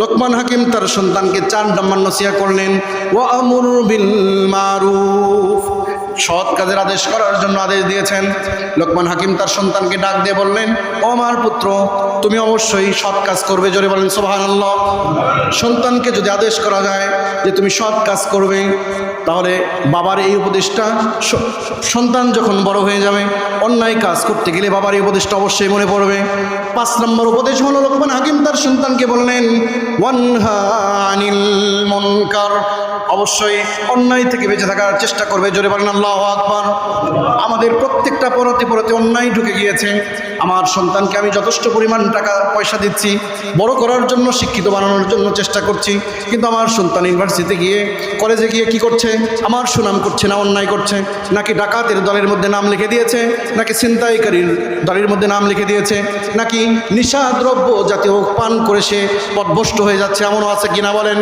লোকমান হাকিম তার সন্তানকে চার নম্বর নসিয়া করলেন ও আমুর বিল মারুফ। সৎ কাজের আদেশ করার জন্য আদেশ দিয়েছেন। লোকমান হাকিম তার সন্তানকে ডাক দিয়ে বললেন, ও আমার পুত্র, তুমি অবশ্যই সৎ কাজ করবে। জোরে বলেন আল্লাহ সন্তানকে যদি আদেশ করা যায় যে তুমি সৎ কাজ করবে, তাহলে বাবার এই উপদেশটা সন্তান যখন বড় হয়ে যাবে, অন্যায় কাজ করতে গেলে বাবার এই উপদেশটা অবশ্যই মনে পড়বে। পাঁচ নম্বর উপদেশ হলো লোকমান হাকিম সন্তানকে বললেন ওয়ানহা আনিল মুনকার। অবশ্যই অন্যায় থেকে বেঁচে থাকার চেষ্টা করবে। জোরে বলেন, আল্লাহ আকবর। আমাদের প্রত্যেকটা পরতে পরতে অন্যায় ঢুকে গিয়েছে। আমার সন্তানকে আমি যথেষ্ট পরিমাণ টাকা পয়সা দিচ্ছি, বড় করার জন্য, শিক্ষিত বানানোর জন্য চেষ্টা করছি। কিন্তু আমার সন্তান ইউনিভার্সিটিতে গিয়ে, কলেজে গিয়ে কি করছে? আমার সুনাম করছে না, অন্যায় করছে। নাকি ডাকাতের দলের মধ্যে নাম লিখে দিয়েছে? নাকি ছিনতাইকারীর দলের মধ্যে নাম লিখে দিয়েছে? নাকি নিশা দ্রব্য জাতীয় পান করে সে পদভষ্ট হয়ে যাচ্ছে? এমনও আছে কিনা বলেন?